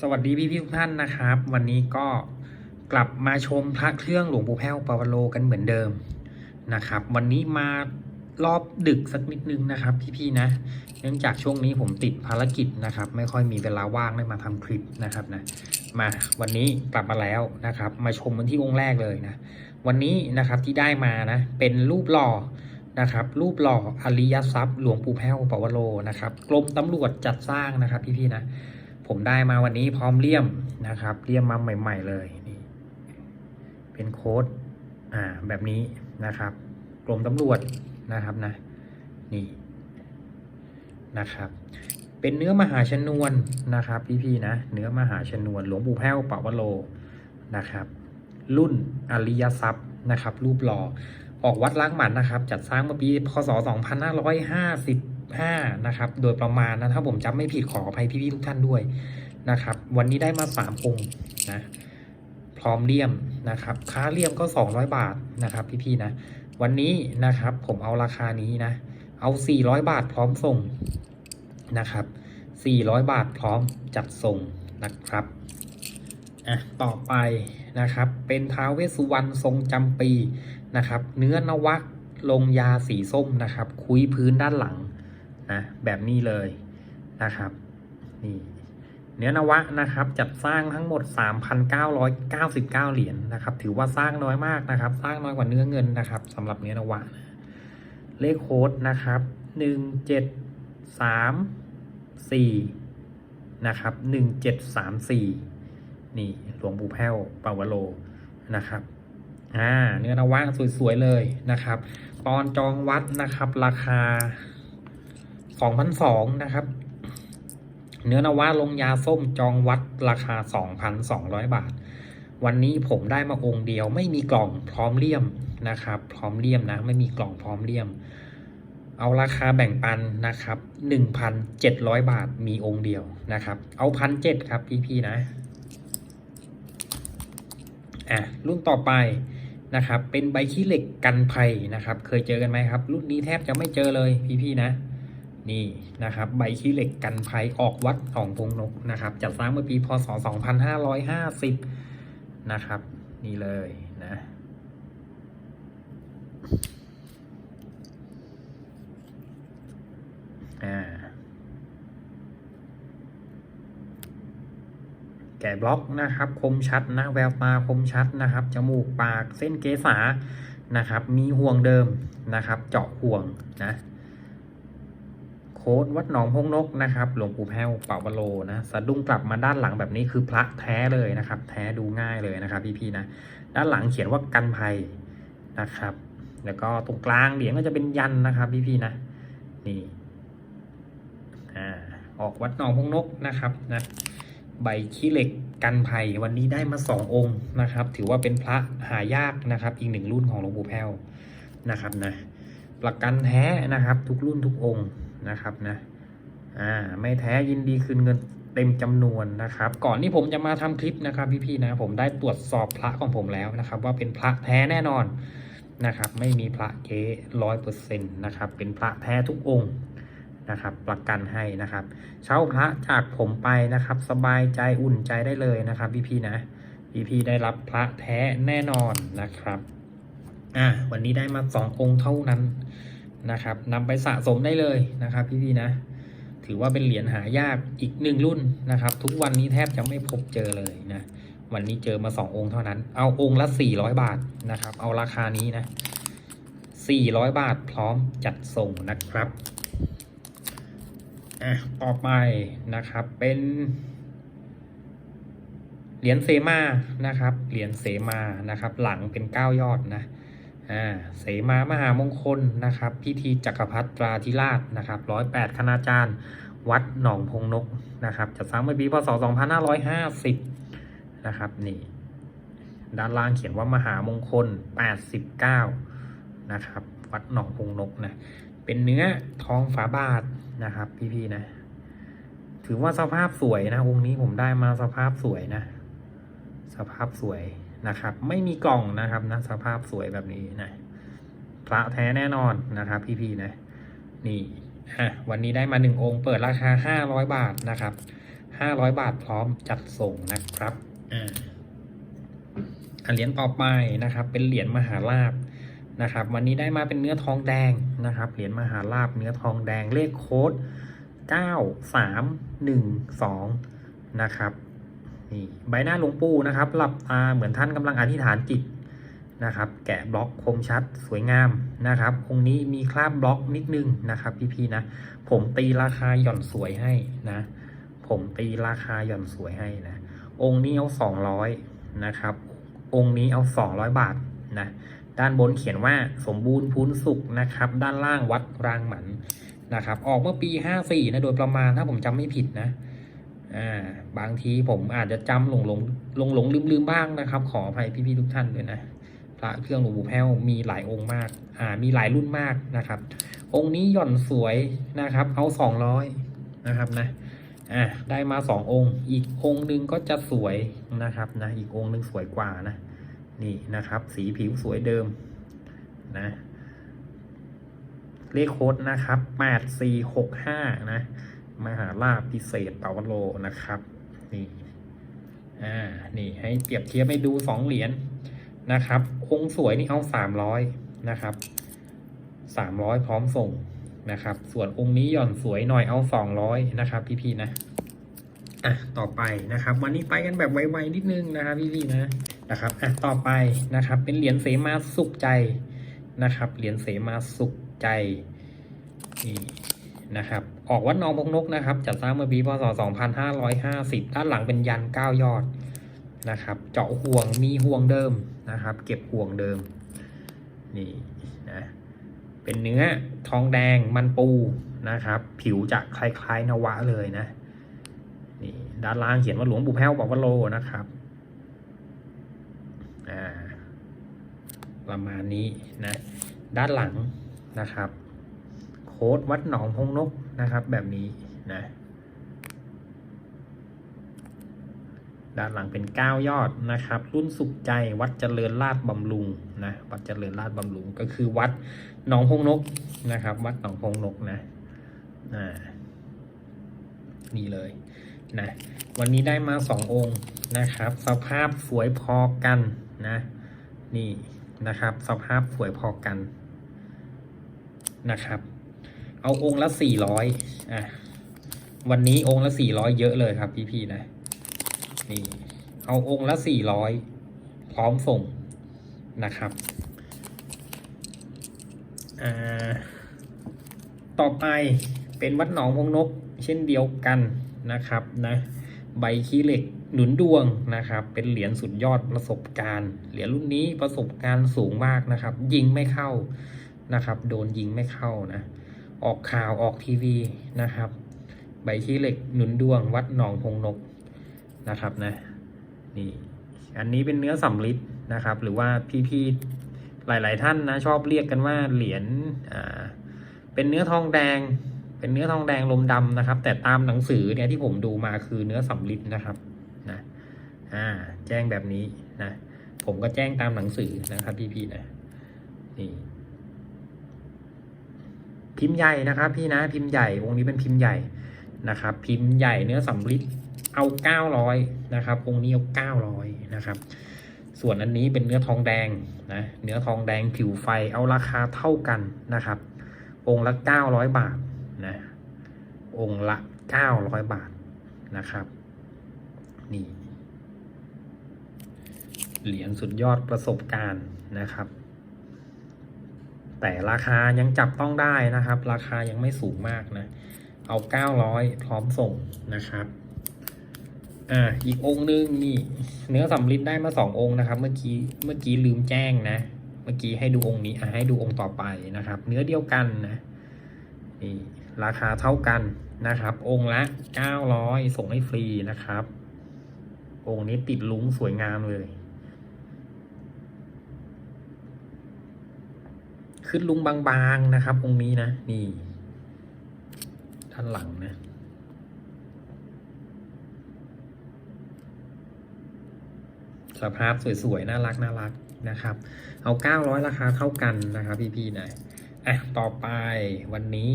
สวัสดีพี่พี่ทุกท่านนะครับ วันนี้ก็กลับมาชมพระเครื่องหลวงปู่แพ้วปาวโลกันเหมือนเดิมนะครับ วันนี้มารอบดึกสักนิดนึงนะครับ พี่ๆนะ เนื่องจากช่วงนี้ผมติดภารกิจนะครับ ไม่ค่อยมีเวลาว่างได้มาทำคลิปนะครับนะมาวันนี้กลับมาแล้วนะครับ มาชมกันที่องค์แรกเลยนะวันนี้นะครับที่ได้มานะเป็นรูปหล่อนะครับรูปหล่ออริยทรัพย์หลวงปู่แพ้วปาวโลนะครับกรมตำรวจจัดสร้างนะครับพี่ๆนะ ผมได้มาวันนี้พร้อมเลี่ยมนะครับเลี่ยมมาใหม่ ๆ เลยนี่เป็นโค้ดอ่าแบบนี้นะครับกรมตำรวจนะครับนะนี่นะครับ เป็นเนื้อมหาชนวนนะครับ พี่ๆนะ เนื้อมหาชนวนหลวงปู่แพ้วปาวโลนะครับ รุ่นอริยทรัพย์นะครับ รูปหล่อออกวัดล้างหมันนะครับ จัดสร้างเมื่อปีพศ 5นะครับ โดยประมาณนะ ถ้าผมจำไม่ผิดขออภัยพี่ๆทุกท่านด้วยนะครับ วันนี้ได้มา3องค์นะ พร้อมเลี่ยมนะครับค่าเลี่ยมก็ 200 บาทนะครับ พี่ๆนะ วันนี้นะครับผมเอาราคานี้นะ เอา 400 บาทพร้อมส่งนะครับ 400 บาทพร้อมจัดส่งนะครับอะต่อไปนะครับ เป็นท้าวเวสุวรรณทรงจำปีนะครับ เนื้อนวักลงยาสีส้มนะครับ คุยพื้นด้านหลัง นะแบบนี้เลยนะครับนี่เนื้อนวะนะครับจัดสร้างทั้งหมด 3,999 เหรียญนะครับ ถือว่าสร้างน้อยมากนะครับ สร้างน้อยกว่าเนื้อเงินนะครับสำหรับเนื้อนวะนะเลขโค้ดนะครับ 1 7 3 4 นะครับ 1734 นี่หลวงปู่แพ้วปาวโลนะครับอ่าเนื้อนวะสวยๆเลยนะครับ ตอนจองวัดนะครับ ราคา 2,200นะครับ เนื้อนวะลงยาส้มจองวัดราคา2,200บาท วันนี้ผมได้มาองค์เดียว ไม่มีกล่องพร้อมเลี่ยมนะครับ พร้อมเลี่ยมนะ ไม่มีกล่องพร้อมเลี่ยม เอาราคาแบ่งปันนะครับ1,700บาทมีองค์เดียวนะครับ เอาพันเจ็ดครับพี่ๆนะอะรุ่นต่อไปนะครับ เป็นใบขี้เหล็กกันภัยนะครับ เคยเจอกันไหมครับ รุ่นนี้แทบจะไม่เจอเลยพี่ๆนะ นี่นะครับใบขี้เหล็กกันภัยออกวัดหนองพงนกนะครับจัดสร้างเมื่อปีพศ 2550 นะครับ นี่เลยนะแกะบล็อกนะครับ คมชัดนะแววตาคมชัดนะครับ จมูกปากเส้นเกษานะครับ มีห่วงเดิมนะครับ เจาะห่วงนะ ค้ดวัดหนองพงนกนะครับ หลวงปู่แพ้วเป่าวโลนะสะดุ้งกลับมาด้านหลังแบบนี้คือพระแท้เลยนะครับ แท้ดูง่ายเลยนะครับพี่ๆนะ ด้านหลังเขียนว่ากันภัยนะครับ แล้วก็ตรงกลางเหรียญก็จะเป็นยันนะครับพี่ๆนะ นี่อ่าออกวัดหนองพงนกนะครับนะใบขี้เหล็กกันภัยวันนี้ได้มาสององค์นะครับ ถือว่าเป็นพระหายากนะครับ อีกหนึ่งรุ่นของหลวงปู่แพ้วนะครับนะประกันแท้นะครับ ทุกรุ่นทุกองค์ นะครับนะอ่าไม่แท้ยินดีคืนเงินเต็มจำนวนนะครับ ก่อนที่ผมจะมาทำคลิปนะครับพี่ๆนะผมได้ตรวจสอบพระของผมแล้วนะครับ ว่าเป็นพระแท้แน่นอนนะครับ ไม่มีพระเก๊ร้อยเปอร์เซ็นต์นะครับ เป็นพระแท้ทุกองค์นะครับ ประกันให้นะครับ เช่าพระจากผมไปนะครับ สบายใจอุ่นใจได้เลยนะครับ พี่พี่ๆนะพี่พี่ๆได้รับพระแท้แน่นอนนะครับอะวันนี้ได้มาสององค์เท่านั้น นะครับนำไปสะสมได้เลยนะครับพี่ๆนะ ถือว่าเป็นเหรียญหายากอีกหนึ่งรุ่นนะครับ ทุกวันนี้แทบจะไม่พบเจอเลยนะวันนี้เจอมาสององค์เท่านั้น เอาองค์ละสี่ร้อยบาทนะครับ เอาราคานี้นะสี่ร้อยบาทพร้อมจัดส่งนะครับอะต่อไปนะครับเป็นเหรียญเซมานะครับ เหรียญเสมานะครับ หลังเป็นเก้ายอดนะ อ่าเสมามหามงคลนะครับ พิธีจักรพรรดิตราธิราชนะครับร้อยแปดคณาจารย์ วัดหนองพงนกนะครับจัดสร้างเมื่อปีพศ 2550 นะครับนี่ด้านล่างเขียนว่ามหามงคล 89 นะครับ วัดหนองพงนกนะเป็นเนื้อทองฝาบาทนะครับ พี่ๆนะ ถือว่าสภาพสวยนะองค์นี้ผมได้มาสภาพสวยนะ สภาพสวย นะครับ ไม่มีกล่องนะครับนะสภาพสวยแบบนี้นะพระแท้แน่นอนนะครับ พี่ๆนะ นี่อะวันนี้ได้มาหนึ่งองค์เปิดราคาห้าร้อยบาทนะครับ500บาทพร้อมจัดส่งนะครับอ่าเหรียญต่อไปนะครับ เป็นเหรียญมหาลาบนะครับ วันนี้ได้มาเป็นเนื้อทองแดงนะครับ เหรียญมหาลาบเนื้อทองแดงเลขโค้ด9312นะครับ นี่ใบหน้าหลวงปู่นะครับหลับตาเหมือนท่านกำลังอธิษฐานจิตนะครับ แกะบล็อกคมชัดสวยงามนะครับองค์นี้มีคราบบล็อกนิดนึงนะครับ พี่ๆนะ ผมตีราคาหย่อนสวยให้นะ ผมตีราคาหย่อนสวยให้นะ องค์นี้เอาสองร้อยนะครับ องค์นี้เอาสองร้อยบาทนะด้านบนเขียนว่าสมบูรณ์พูนสุขนะครับ ด้านล่างวัดรางหมันนะครับ ออกเมื่อปีห้าสี่นะโดยประมาณถ้าผมจำไม่ผิดนะ อ่าบางทีผมอาจจะจำหลงหลงหลงหลงลืมลืมบ้างนะครับ ขออภัยพี่ๆทุกท่านด้วยนะพระเครื่องหลวงปู่แพ้วมีหลายองค์มากอ่ามีหลายรุ่นมากนะครับ องค์นี้หย่อนสวยนะครับ เอาสองร้อยนะครับนะอะได้มาสององค์ อีกองค์หนึ่งก็จะสวยนะครับนะอีกองค์หนึ่งสวยกว่านะนี่นะครับ สีผิวสวยเดิมนะเลขโค้ดนะครับแปดสี่หกห้านะ มหาลาภพิเศษเปาวโลนะครับ นี่อ่านี่ให้เปรียบเทียบให้ดูสองเหรียญนะครับ องค์สวยนี่เอาสามร้อยนะครับสามร้อยพร้อมส่งนะครับ ส่วนองค์นี้หย่อนสวยหน่อยเอาสองร้อยนะครับ พี่ๆนะอะต่อไปนะครับ วันนี้ไปกันแบบไวๆนิดนึงนะครับพี่ๆนะนะครับอะต่อไปนะครับ เป็นเหรียญเสมาสุขใจนะครับ เหรียญเสมาสุขใจนี่นะครับ ออกวัดนองพงนกนะครับ จัดสร้างเมื่อปีพศ 2550 ด้านหลังเป็นยัน 9 ยอดนะครับ เจาะห่วงมีห่วงเดิมนะครับ เก็บห่วงเดิม นี่นะเป็นเนื้อทองแดงมันปูนะครับ ผิวจะคล้ายๆนวะเลยนะนี่ด้านล่างเขียนว่าหลวงปู่แพ้วบอกว่าโลนะครับอ่าประมาณนี้นะ ด้านหลังนะครับ โค้ดวัดหนองพงนก นะครับแบบนี้นะด้านหลังเป็นเก้ายอดนะครับ รุ่นสุขใจวัดเจริญราชบำรุงนะวัดเจริญราชบำรุงก็คือวัดหนองพงนกนะครับ วัดหนองพงนกนะอ่านี่เลยนะวันนี้ได้มาสององค์นะครับ สภาพสวยพอกันนะนี่นะครับ สภาพสวยพอกันนะครับ เอาองค์ละสี่ร้อยอะวันนี้องค์ละสี่ร้อยเยอะเลยครับพี่ๆนะนี่เอาองค์ละสี่ร้อยพร้อมส่งนะครับอ่าต่อไปเป็นวัดหนองพงนกเช่นเดียวกันนะครับนะใบขี้เหล็กหนุนดวงนะครับ เป็นเหรียญสุดยอดประสบการณ์ เหรียญรุ่นนี้ประสบการณ์สูงมากนะครับ ยิงไม่เข้านะครับ โดนยิงไม่เข้านะ ออกข่าวออกทีวีนะครับ ใบขี้เหล็กหนุนดวงวัดหนองพงนกนะครับนะนี่อันนี้เป็นเนื้อสำลิดนะครับ หรือว่าพี่ๆหลาย ๆท่านนะชอบเรียกกันว่าเหรียญอ่าเป็นเนื้อทองแดง เป็นเนื้อทองแดงลมดำนะครับ แต่ตามหนังสือเนี่ยที่ผมดูมาคือเนื้อสำลิดนะครับนะอ่าแจ้งแบบนี้นะผมก็แจ้งตามหนังสือนะครับพี่ๆนะนี่ พิมพ์ใหญ่นะครับ พี่นะพิมพ์ใหญ่วงนี้เป็นพิมพ์ใหญ่นะครับ พิมพ์ใหญ่เนื้อสำลิดเอาเก้าร้อยนะครับองค์นี้เอาเก้าร้อยนะครับ ส่วนอันนี้เป็นเนื้อทองแดงนะเนื้อทองแดงผิวไฟเอาราคาเท่ากันนะครับ องค์ละเก้าร้อยบาทนะองค์ละเก้าร้อยบาทนะครับ นี่เหรียญสุดยอดประสบการณ์นะครับ แต่ราคายังจับต้องได้นะครับ ราคายังไม่สูงมากนะ เอาเก้าร้อยพร้อมส่งนะครับ อ่า อีกองค์นึงนี่ เนื้อสำลิดได้มาสององค์นะครับ เมื่อกี้ เมื่อกี้ลืมแจ้งนะ เมื่อกี้ให้ดูองค์นี้อะให้ดูองค์ต่อไปนะครับ เนื้อเดียวกันนะ นี่ราคาเท่ากันนะครับ องค์ละเก้าร้อยส่งให้ฟรีนะครับ องค์นี้ติดลุ้งสวยงามเลย ขึ้นลุงบางๆนะครับ องค์นี้นะ นี่ด้านหลังนะ สภาพสวยๆ น่ารักน่ารักนะครับ เอา900ราคาเท่ากันนะครับ พี่ๆนะอะต่อไปวันนี้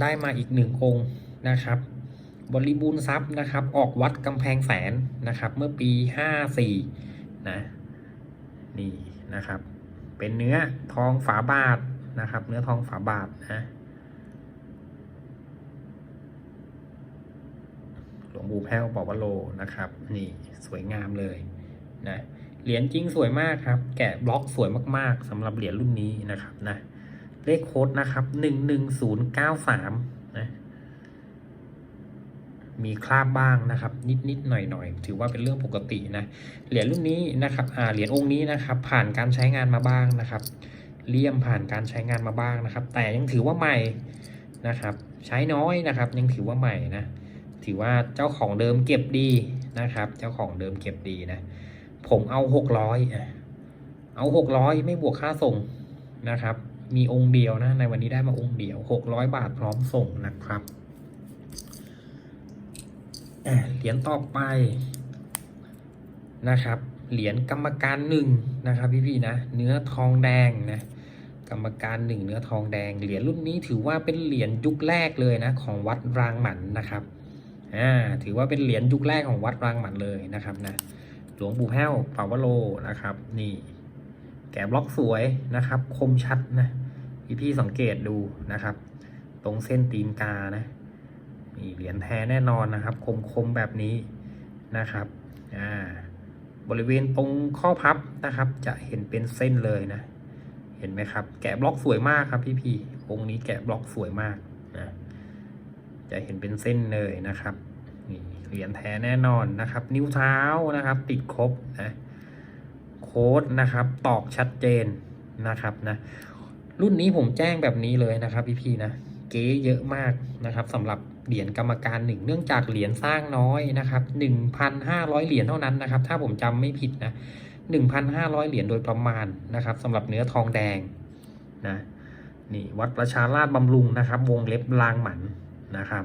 ได้มาอีกหนึ่งองค์นะครับ บริบูรณ์ทรัพย์นะครับ ออกวัดกำแพงแสนนะครับ เมื่อปี54นะ นี่นะครับ เป็นเนื้อทองฝาบาทนะครับ เนื้อทองฝาบาทนะหลวงปู่แพ้วบอกว่าโลนะครับ นี่สวยงามเลยนะเหรียญจริงสวยมากครับ แกะบล็อกสวยมากๆสำหรับเหรียญรุ่นนี้นะครับนะเลขโค้ดนะครับหนึ่งหนึ่งศูนย์เก้าสามนะ มีคราบบ้างนะครับ นิดนิดหน่อยหน่อยๆถือว่าเป็นเรื่องปกตินะเหรียญรุ่นนี้นะครับเหรียญองค์นี้นะครับ ผ่านการใช้งานมาบ้างนะครับเลี่ยมผ่านการใช้งานมาบ้างนะครับ แต่ยังถือว่าใหม่นะครับ ใช้น้อยนะครับ ยังถือว่าใหม่นะถือว่าเจ้าของเดิมเก็บดีนะครับ เจ้าของเดิมเก็บดีนะ ผมเอาหกร้อยเอาหกร้อยไม่บวกค่าส่งนะครับ มีองค์เดียวนะในวันนี้ได้มาองค์เดียวหกร้อยบาทพร้อมส่งนะครับ เหรียญต่อไปนะครับ เหรียญกรรมการหนึ่งนะครับพี่ๆนะ เนื้อทองแดงนะ กรรมการหนึ่งเนื้อทองแดง เหรียญรุ่นนี้ถือว่าเป็นเหรียญยุคแรกเลยนะของวัดรางหมันนะครับ อ่า ถือว่าเป็นเหรียญยุคแรกของวัดรางหมันเลยนะครับนะ หลวงปู่แพ้วปาวโลนะครับ นี่ แกะบล็อกสวยนะครับ คมชัดนะ พี่พี่ๆสังเกตดูนะครับ ตรงเส้นตีนกานะ นี่เหรียญแท้แน่นอนนะครับคมคมๆแบบนี้นะครับอ่าบริเวณตรงข้อพับนะครับ จะเห็นเป็นเส้นเลยนะ เห็นไหมครับ แกะบล็อกสวยมากครับพี่พี่ๆองค์นี้แกะบล็อกสวยมากนะจะเห็นเป็นเส้นเลยนะครับนี่เหรียญแท้แน่นอนนะครับ นิ้วเท้านะครับ ติดครบนะโค้ดนะครับ ตอกชัดเจนนะครับนะรุ่นนี้ผมแจ้งแบบนี้เลยนะครับ พี่ๆนะเก๋เยอะมากนะครับสำหรับ เหรียญกรรมการหนึ่งเนื่องจากเหรียญสร้างน้อยนะครับหนึ่งพันห้าร้อยเหรียญเท่านั้นนะครับ ถ้าผมจำไม่ผิดนะหนึ่งพันห้าร้อยเหรียญโดยประมาณนะครับสำหรับเนื้อทองแดงนะนี่วัดประชาราชบำรุงนะครับ วงเล็บลางหมันนะครับ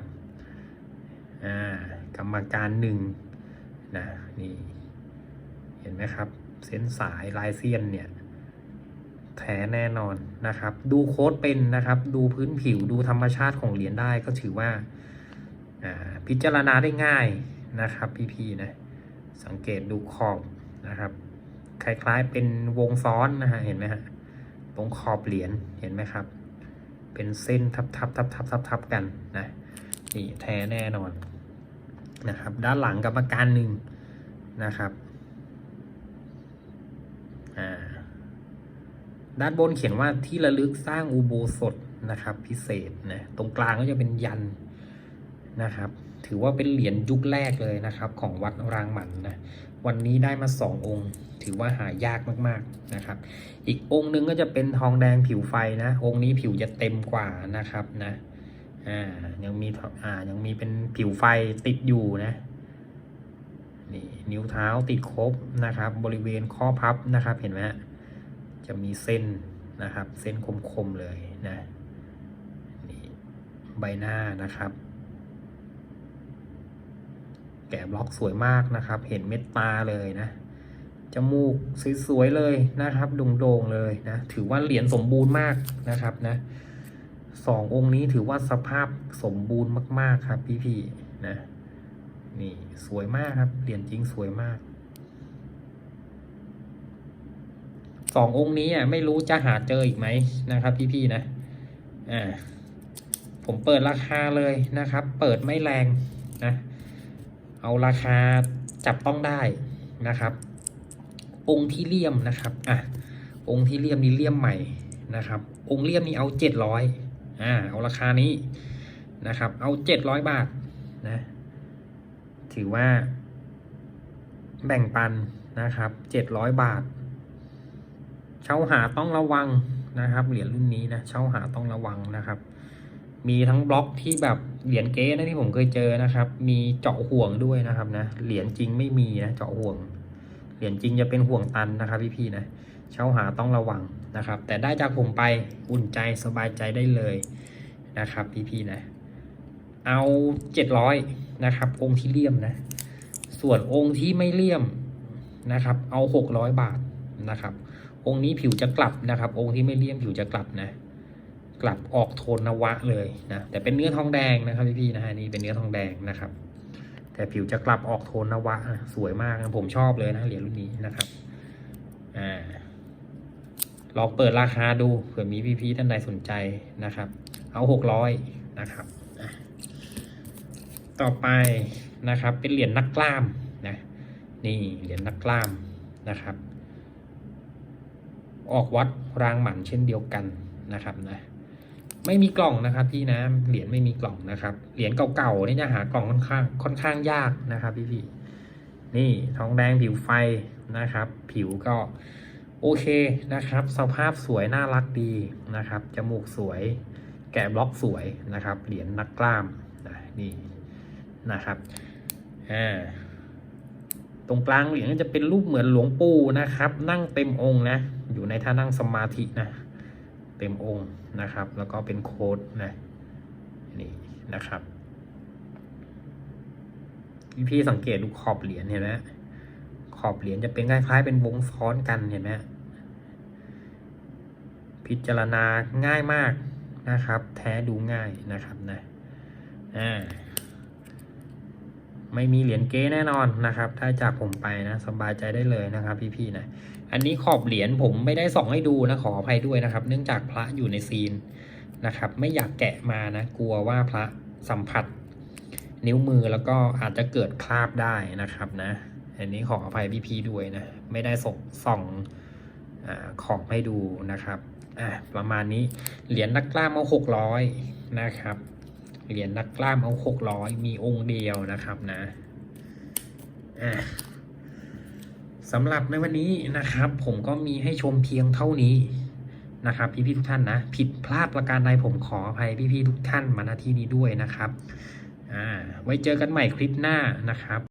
อ่ากรรมการหนึ่งนะนี่เห็นไหมครับ เส้นสายลายเซียนเนี่ยแท้แน่นอนนะครับ ดูโค้ดเป็นนะครับ ดูพื้นผิวดูธรรมชาติของเหรียญได้ก็ถือว่าอ่า พิจารณาได้ง่ายนะครับ พี่ๆนะ สังเกตดูขอบนะครับ คล้ายๆเป็นวงซ้อนนะฮะ เห็นไหมฮะ ตรงขอบเหรียญ เห็นไหมครับ เป็นเส้นทับทับทับทับทับทับกันนะ นี่แท้แน่นอนนะครับ ด้านหลังกรรมการหนึ่งนะครับด้านบนเขียนว่าที่ระลึกสร้างอุโบสถนะครับ พิเศษนะ ตรงกลางก็จะเป็นยัน นะครับ ถือว่าเป็นเหรียญยุคแรกเลยนะครับ ของวัดรางหมันนะ วันนี้ได้มาสององค์ ถือว่าหายากมากๆนะครับ อีกองค์หนึงก็จะเป็นทองแดงผิวไฟนะ องค์นี้ผิวจะเต็มกว่านะครับนะ อ่า ยังมีอ่า ยังมีเป็นผิวไฟติดอยู่นะนี่นิ้วเท้าติดครบนะครับ บริเวณข้อพับนะครับ เห็นไหมฮะ จะมีเส้นนะครับ เส้นคมๆเลยนะ นี่ใบหน้านะครับ แกะบล็อกสวยมากนะครับ เห็นเม็ดตาเลยนะ จมูกสวยๆเลยนะครับโด่งๆเลยนะ ถือว่าเหรียญสมบูรณ์มากนะครับนะสององค์นี้ถือว่าสภาพสมบูรณ์มาก ๆ ครับ พี่ๆนะ นี่สวยมากครับเหรียญจริงสวยมากสององค์นี้อะไม่รู้จะหาเจออีกไหมนะครับ พี่ๆนะอ่าผมเปิดราคาเลยนะครับ เปิดไม่แรงนะ เอาราคาจับต้องได้นะครับ องค์ที่เลี่ยมนะครับอะองค์ที่เลี่ยมนี่เลี่ยมใหม่นะครับ องค์เลี่ยมนี่เอาเจ็ดร้อยอ่าเอาราคานี้นะครับ เอาเจ็ดร้อยบาทนะถือว่า แบ่งปันนะครับเจ็ดร้อยบาท เช่าหาต้องระวังนะครับ เหรียญรุ่นนี้นะเช่าหาต้องระวังนะครับ มีทั้งบล็อกที่แบบเหรียญเก๊นะที่ผมเคยเจอนะครับ มีเจาะห่วงด้วยนะครับนะ เหรียญจริงไม่มีนะเจาะห่วง เหรียญจริงจะเป็นห่วงตันนะครับพี่ๆนะ เช่าหาต้องระวังนะครับ แต่ได้จากผมไปอุ่นใจสบายใจได้เลยนะครับพี่ๆนะ เอาเจ็ดร้อยนะครับ องค์ที่เลี่ยมนะ ส่วนองค์ที่ไม่เลี่ยมนะครับ เอาหกร้อยบาทนะครับ องค์นี้ผิวจะกลับนะครับ องค์ที่ไม่เลี่ยมผิวจะกลับนะ กลับออกโทนนวะเลยนะแต่เป็นเนื้อทองแดงนะครับพี่ๆนะฮะนี่เป็นเนื้อทองแดงนะครับ แต่ผิวจะกลับออกโทนนวะนะสวยมากนะผมชอบเลยนะเหรียญรุ่นนี้นะครับอ่าลองเปิดราคาดูเผื่อมีพี่ๆท่านใดสนใจนะครับ เอาหกร้อยนะครับต่อไปนะครับ เป็นเหรียญนักกล้ามนะนี่เหรียญนักกล้ามนะครับ ออกวัดรางหมันเช่นเดียวกันนะครับนะ ไม่มีกล่องนะครับพี่นะเหรียญไม่มีกล่องนะครับ เหรียญเก่าๆนี่จะหากล่องค่อนข้างค่อนข้างยากนะครับ พี่พี่นี่ทองแดงผิวไฟนะครับ ผิวก็โอเคนะครับ สภาพสวยน่ารักดีนะครับจมูกสวย แกะบล็อกสวยนะครับ เหรียญนักกล้ามนะนี่นะครับอ่าตรงกลางเหรียญก็จะเป็นรูปเหมือนหลวงปู่นะครับ นั่งเต็มองค์นะ อยู่ในท่านั่งสมาธินะ เต็มองค์ นะครับ แล้วก็เป็นโค้ดนะนี่นะครับพี่พี่สังเกตดูขอบเหรียญเห็นไหมขอบเหรียญจะเป็นคล้ายๆ เป็นวงซ้อนกันเห็นไหมพิจารณาง่ายมากนะครับ แท้ดูง่ายนะครับนะอ่า ไม่มีเหรียญเก๊แน่นอนนะครับ ถ้าจากผมไปนะสบายใจได้เลยนะครับ พี่ๆนะอันนี้ขอบเหรียญผมไม่ได้ส่องให้ดูนะขออภัยด้วยนะครับ เนื่องจากพระอยู่ในซีนนะครับ ไม่อยากแกะมานะ กลัวว่าพระสัมผัส นิ้วมือแล้วก็อาจจะเกิดคราบได้นะครับนะ อันนี้ขออภัยพี่ๆด้วยนะ ไม่ได้ส่งส่องอาของให้ดูนะครับอะประมาณนี้เหรียญนักกล้ามาหกร้อยนะครับ เหรียญนักกล้ามเขาหกร้อยมีองค์เดียวนะครับนะอะสำหรับในวันนี้นะครับ ผมก็มีให้ชมเพียงเท่านี้นะครับ พี่ๆทุกท่านนะ ผิดพลาดประการใดผมขออภัยพี่ๆทุกท่านมาณที่นี้ด้วยนะครับ อ่า ไว้เจอกันใหม่คลิปหน้านะครับ